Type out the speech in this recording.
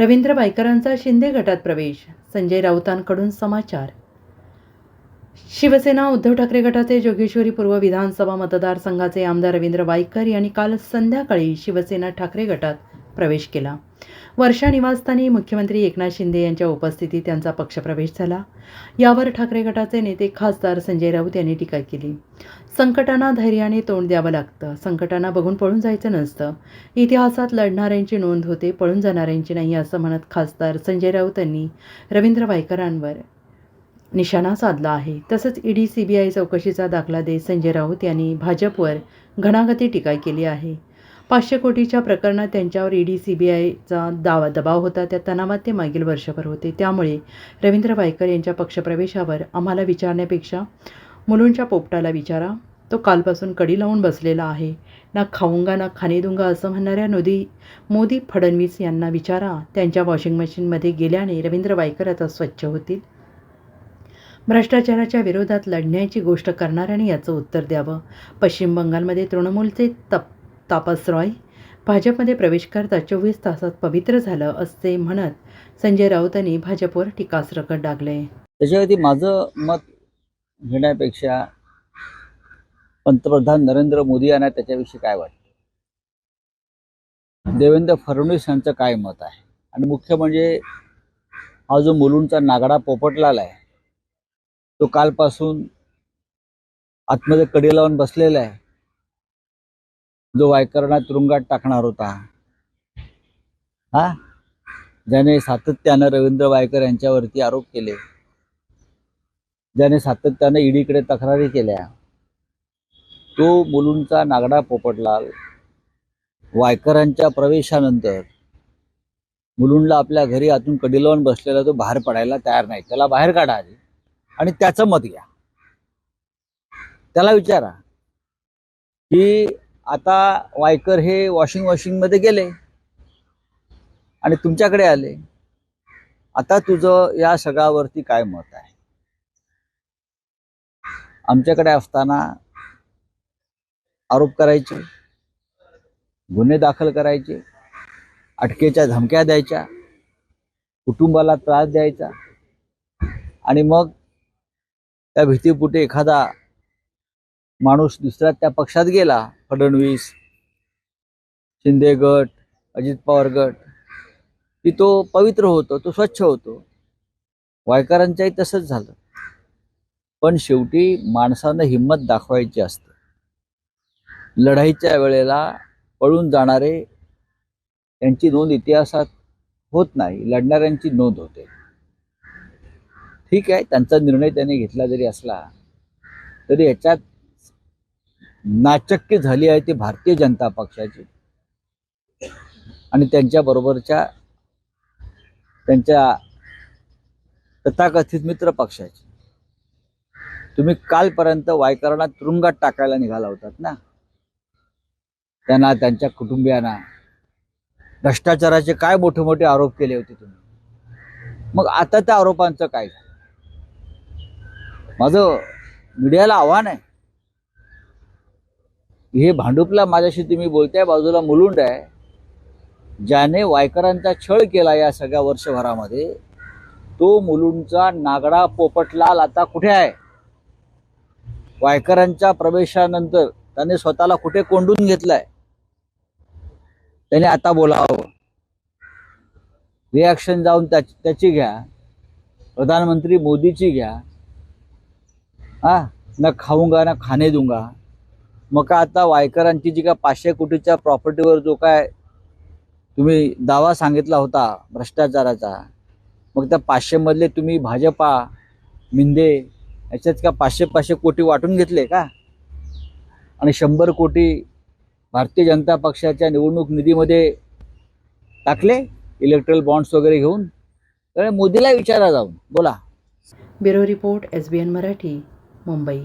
रवींद्र बायकरांचा शिंदे गटात प्रवेश. संजय राऊतांकडून समाचार. शिवसेना उद्धव ठाकरे गटाचे जोगेश्वरी पूर्व विधानसभा मतदारसंघाचे आमदार रवींद्र वायकर यांनी काल संध्याकाळी शिवसेना ठाकरे गटात प्रवेश केला. वर्षा निवासस्थानी मुख्यमंत्री एकनाथ शिंदे यांच्या उपस्थितीत त्यांचा पक्षप्रवेश झाला. यावर ठाकरे गटाचे नेते खासदार संजय राऊत यांनी टीका केली. संकटांना धैर्याने तोंड द्यावं लागतं. संकटांना बघून पळून जायचं नसतं. इतिहासात लढणाऱ्यांची नोंद होते पळून जाणाऱ्यांची नाही असं म्हणत खासदार संजय राऊत यांनी रवींद्र वायकरांवर निशाणा साधला आहे. तसंच ईडी सीबीआय चौकशीचा दाखला देत संजय राऊत यांनी भाजपवर घणागती टीका केली आहे. पाचशे कोटीच्या प्रकरणात त्यांच्यावर ईडी आयचा दावा दबाव होता. त्या तणावात ते मागील वर्षभर होते. त्यामुळे रवींद्र वायकर यांच्या पक्षप्रवेशावर आम्हाला विचारण्यापेक्षा मुलूंच्या पोपटाला विचारा. तो कालपासून कडी लावून बसलेला आहे. ना खाऊंगा ना खाणेदुंगा असं म्हणणाऱ्या नोदी मोदी फडणवीस यांना विचारा. त्यांच्या वॉशिंग मशीनमध्ये गेल्याने रवींद्र वायकर आता स्वच्छ होतील. भ्रष्टाचाराच्या विरोधात लढण्याची गोष्ट करणाऱ्याने याचं उत्तर द्यावं. पश्चिम बंगालमध्ये तृणमूलचे तप तापस रॉय भाजपमध्ये प्रवेश करता चोवीस तासात पवित्र झालं असे म्हणत संजय राऊतांनी भाजपवर टीकास्त्र डागले. त्याच्यावरती माझं मत घेण्यापेक्षा पंतप्रधान नरेंद्र मोदी यांना त्याच्याविषयी काय वाटतं? देवेंद्र फडणवीस यांचं काय मत आहे? आणि मुख्य म्हणजे हा जो मुलूंचा नागडा पोपटलाला आहे तो कालपासून आतमध्ये कडी लावून बसलेला आहे. जो वायकरणा तुरुंगात टाकणार होता. हा? ज्याने सातत्यानं रवींद्र वायकर यांच्यावरती आरोप केले. ज्याने सातत्यानं ईडीकडे तक्रारी केल्या. तो मुलूंचा नागडा पोपटलाल वायकरांच्या प्रवेशानंतर मुलुंडला आपल्या घरी आतून कडी लावून बसलेला तो बाहेर पडायला तयार नाही. त्याला बाहेर काढा आधी आणि त्याचं मत घ्या. त्याला विचारा की आता वायकर हे वॉशिंग मशीनमध्ये गेले. आणि तुमच्याकडे आले. आता तुझं या सगळ्यावरती काय मत आहे? आमच्याकडे असताना आरोप करायचे गुन्हे दाखल करायचे अटकेच्या धमक्या द्यायच्या कुटुंबाला त्रास द्यायचा. आणि मग त्या भीतीपुटे एखादा माणूस दुसऱ्या त्या पक्षात गेला. फडणवीस शिंदे गट अजित पवार गट. की तो पवित्र होतो तो स्वच्छ होतो. वायकरांच्याही तसंच झालं. पण शेवटी माणसानं हिंमत दाखवायची असते. लढाईच्या वेळेला पळून जाणारे यांची नोंद इतिहासात होत नाही लढणाऱ्यांची नोंद होते. ठीक आहे त्यांचा निर्णय त्यांनी घेतला जरी असला तरी याच्यात नाचक्य झाली आहे ती भारतीय जनता पक्षाची. आणि त्यांच्या बरोबरच्या त्यांच्या तथाकथित मित्र पक्षाची. तुम्ही कालपर्यंत वायकरांना तुरुंगात टाकायला निघाला होतात ना? त्यांना त्यांच्या कुटुंबियांना. भ्रष्टाचाराचे काय मोठे मोठे आरोप केले होते तुम्ही? मग आता त्या आरोपांचं काय झालं? माझं मीडियाला आव्हान आहे. हे भांडुपला माझ्याशी तुम्ही बोलताय बाजूला मुलुंड आहे. ज्याने वायकरांचा छळ केला या सगळ्या वर्षभरामध्ये तो मुलुंडचा नागडा पोपटलाल आता कुठे आहे? वायकरांच्या प्रवेशानंतर त्याने स्वतःला कुठे कोंडून घेतलाय? त्याने आता बोलावं. रिॲक्शन जाऊन त्याची त्याची घ्या. प्रधानमंत्री मोदीची घ्या. हा ना खाऊंगा ना खाणे दूंगा. मग का आता वायकरांची जी का पाचशे कोटीच्या प्रॉपर्टीवर जो काय तुम्ही दावा सांगितला होता भ्रष्टाचाराचा मग त्या पाचशेमधले तुम्ही भाजपा मिंदे याच्यात का पाचशे पाचशे कोटी वाटून घेतले का? आणि शंभर कोटी भारतीय जनता पक्षाच्या निवडणूक निधीमध्ये टाकले इलेक्ट्रल बॉन्ड्स वगैरे घेऊन? तर मोदीला विचारा जाऊन बोला. Bureau report S B N Marathi Mumbai.